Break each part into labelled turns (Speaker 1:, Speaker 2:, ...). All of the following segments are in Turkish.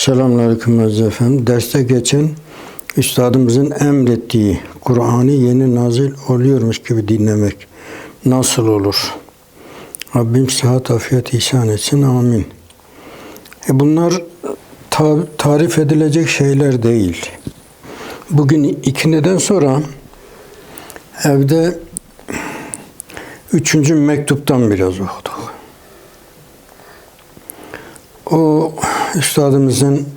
Speaker 1: Selamünaleyküm Aziz efendim. Derste geçen üstadımızın emrettiği Kur'an'ı yeni nazil oluyormuş gibi dinlemek nasıl olur? Rabbim sıhhat afiyet ihsan etsin. Amin. E bunlar ta- tarif edilecek şeyler değil. Bugün ikindiden sonra evde üçüncü mektuptan biraz okuduk. O üstadımızın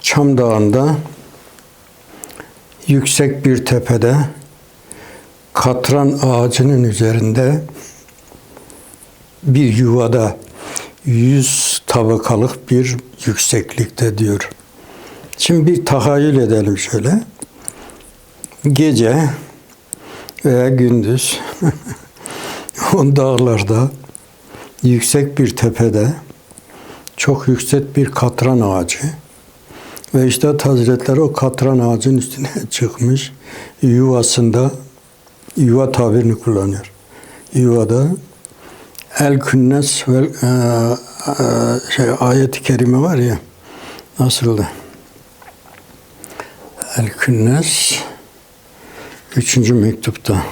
Speaker 1: Çam Dağı'nda yüksek bir tepede katran ağacının üzerinde bir yuvada yüz tabakalık bir yükseklikte diyor. Şimdi bir tahayyül edelim şöyle. Gece veya gündüz o dağlarda yüksek bir tepede çok yüksek bir katran ağacı ve işte Hazretleri o katran ağacın üstüne çıkmış yuvasında yuva tabirini kullanıyor. Yuvada el künnes ve e, e, şey ayet-i kerime var ya nasıldı? El künnes üçüncü mektupta.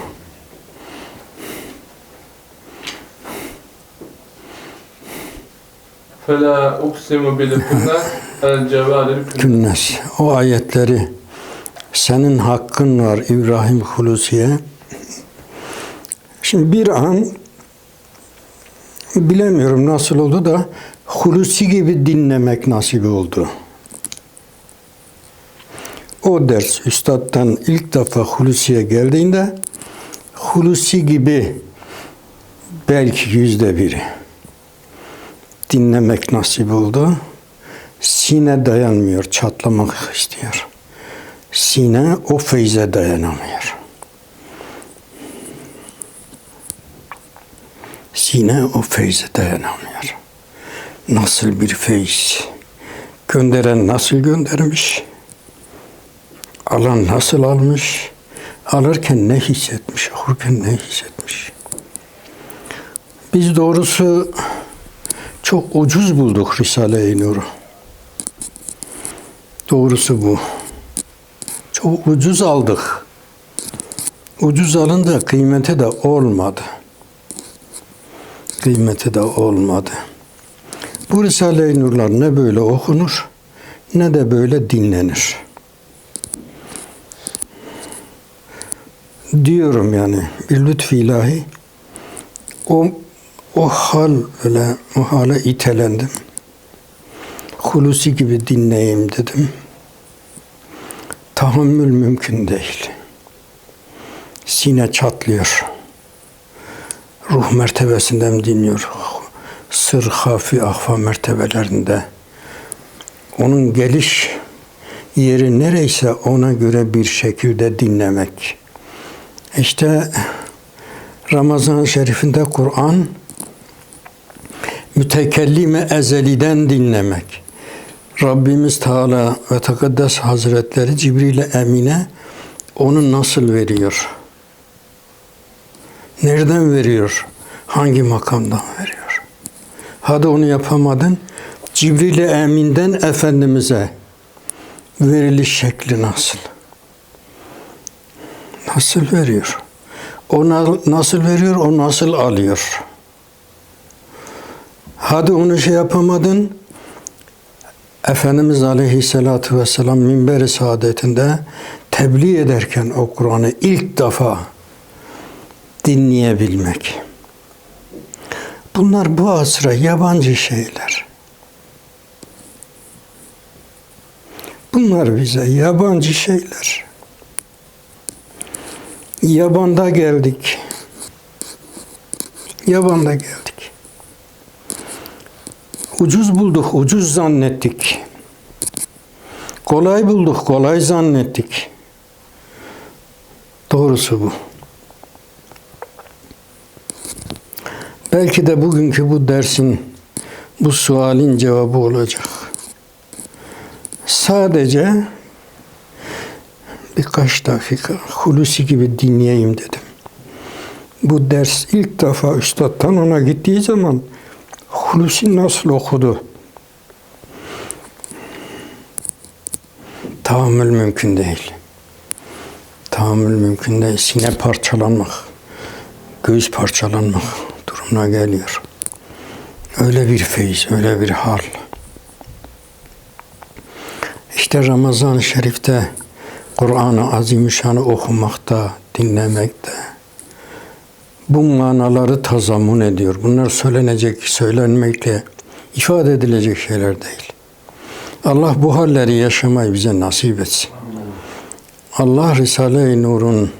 Speaker 2: Fela uksimu bil el
Speaker 1: cevaril. O ayetleri senin hakkın var İbrahim Hulusi'ye. Şimdi bir an bilemiyorum nasıl oldu da Hulusi gibi dinlemek nasip oldu. O ders üstadtan ilk defa Hulusi'ye geldiğinde Hulusi gibi belki yüzde biri dinlemek nasip oldu. Sine dayanmıyor, çatlamak istiyor. Sine o feyze dayanamıyor. Sine o feyze dayanamıyor. Nasıl bir feyz? Gönderen nasıl göndermiş? Alan nasıl almış? Alırken ne hissetmiş? Okurken ne hissetmiş? Biz doğrusu çok ucuz bulduk Risale-i Nur'u. Doğrusu bu. Çok ucuz aldık. Ucuz alındı, kıymeti de olmadı. Kıymeti de olmadı. Bu Risale-i Nurlar ne böyle okunur, ne de böyle dinlenir. Diyorum yani bir lütfi ilahi. O o hal öyle o hale itelendim. Hulusi gibi dinleyeyim dedim. Tahammül mümkün değil. Sine çatlıyor. Ruh mertebesinden dinliyor. Sır, hafi, ahfa mertebelerinde. Onun geliş yeri nereyse ona göre bir şekilde dinlemek. İşte Ramazan-ı Şerif'inde Kur'an mütekellime ezeliden dinlemek. Rabbimiz Teala ve Tekaddes Hazretleri Cibril Emine onu nasıl veriyor? Nereden veriyor? Hangi makamdan veriyor? Hadi onu yapamadın. Cibril Emin'den Efendimiz'e veriliş şekli nasıl? Nasıl veriyor? O na- nasıl veriyor? O nasıl alıyor? Hadi onu şey yapamadın. Efendimiz Aleyhisselatü Vesselam minber-i saadetinde tebliğ ederken o Kur'an'ı ilk defa dinleyebilmek. Bunlar bu asra yabancı şeyler. Bunlar bize yabancı şeyler. Yabanda geldik. Yabanda geldik. Ucuz bulduk, ucuz zannettik. Kolay bulduk, kolay zannettik. Doğrusu bu. Belki de bugünkü bu dersin, bu sualin cevabı olacak. Sadece birkaç dakika Hulusi gibi dinleyeyim dedim. Bu ders ilk defa üstadtan ona gittiği zaman Hulusi nasıl okudu? tahammül mümkün değil. Tahammül mümkün değil. Sine parçalanmak, göğüs parçalanmak durumuna geliyor. Öyle bir feyiz, öyle bir hal. İşte Ramazan-ı Şerif'te Kur'an-ı Azimüşşan'ı okumakta, dinlemekte, bu manaları tazammun ediyor. Bunlar söylenecek, söylenmekle ifade edilecek şeyler değil. Allah bu halleri yaşamayı bize nasip etsin. Allah Risale-i Nur'un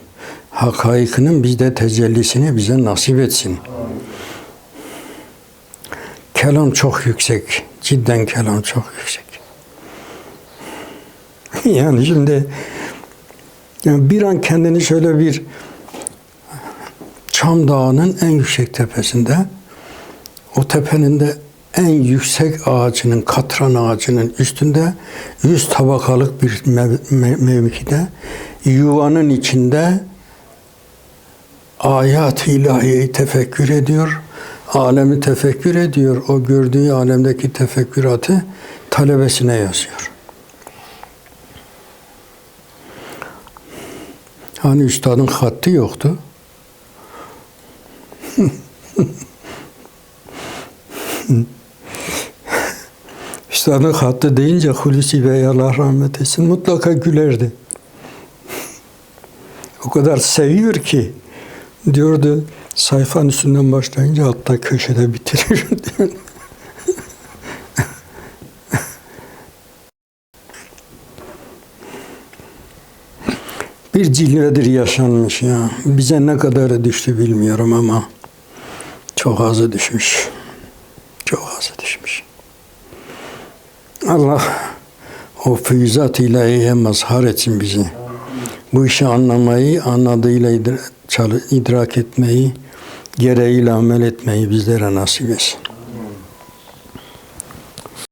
Speaker 1: hakaikinin bizde tecellisini bize nasip etsin. Kelam çok yüksek. Cidden kelam çok yüksek. yani şimdi yani bir an kendini şöyle bir Çam Dağı'nın en yüksek tepesinde o tepenin de en yüksek ağacının, katran ağacının üstünde yüz tabakalık bir mev- me- mevkide yuvanın içinde ayat-ı ilahiyeyi tefekkür ediyor. Alemi tefekkür ediyor. O gördüğü alemdeki tefekküratı talebesine yazıyor. Hani üstadın hattı yoktu. Üstadın hattı deyince Hulusi Bey Allah rahmet etsin mutlaka gülerdi. O kadar seviyor ki diyordu sayfanın üstünden başlayınca altta köşede bitirir. Bir cilvedir yaşanmış ya. Bize ne kadarı düştü bilmiyorum ama çok azı düşmüş. Çok azı düşmüş. Allah o füyüzat ilahiye mazhar etsin bizi. Bu işi anlamayı, anladığıyla idrak etmeyi, gereğiyle amel etmeyi bizlere nasip etsin.